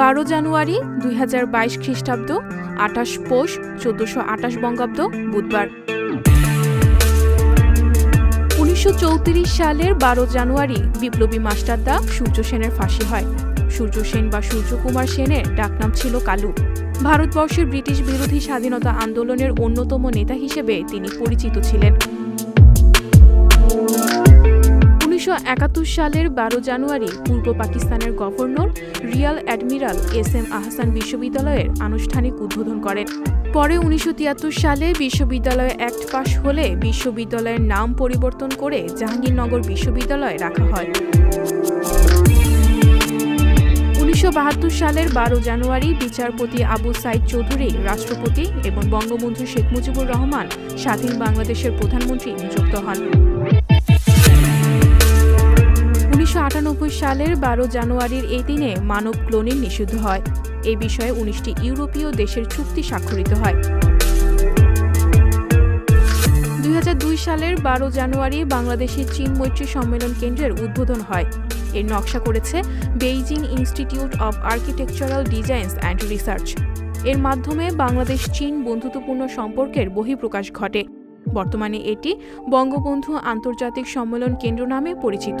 বারো জানুয়ারি দুই হাজার বাইশ খ্রিস্টাব্দ, আঠাশ পৌষ চোদ্দশো আঠাশ বঙ্গাব্দ, বুধবার। উনিশশো চৌত্রিশ সালের বারো জানুয়ারি বিপ্লবী মাস্টারদা সূর্য সেনের ফাঁসি হয়। সূর্য সেন বা সূর্যকুমার সেনের ডাকনাম ছিল কালু। ভারতবর্ষের ব্রিটিশ বিরোধী স্বাধীনতা আন্দোলনের অন্যতম নেতা হিসেবে তিনি পরিচিত ছিলেন। একাত্তর সালের বারো জানুয়ারি পূর্ব পাকিস্তানের governor, rear admiral S M Ahsan বিশ্ববিদ্যালয়ের আনুষ্ঠানিক উদ্বোধন করেন। পরে উনিশশো তিয়াত্তর সালে বিশ্ববিদ্যালয় অ্যাক্ট পাশ হলে বিশ্ববিদ্যালয়ের নাম পরিবর্তন করে জাহাঙ্গীরনগর বিশ্ববিদ্যালয় রাখা হয়। উনিশশো বাহাত্তর সালের বারো জানুয়ারি বিচারপতি আবু সাইদ চৌধুরী, রাষ্ট্রপতি এবং বঙ্গবন্ধু শেখ মুজিবুর রহমান স্বাধীন বাংলাদেশের প্রধানমন্ত্রী নিযুক্ত হন। সালের বারো জানুয়ারির এই দিনে মানব ক্লোনিং নিষিদ্ধ হয়। এ বিষয়ে উনিশটি ইউরোপীয় দেশের চুক্তি স্বাক্ষরিত হয়। দুই হাজার দুই সালের বারো জানুয়ারি বাংলাদেশের চীন মৈত্রী সম্মেলন কেন্দ্রের উদ্বোধন হয়। এর নকশা করেছে Beijing institute of architectural designs and research. এর মাধ্যমে বাংলাদেশ চীন বন্ধুত্বপূর্ণ সম্পর্কের বহিঃপ্রকাশ ঘটে। বর্তমানে এটি বঙ্গবন্ধু আন্তর্জাতিক সম্মেলন কেন্দ্র নামে পরিচিত।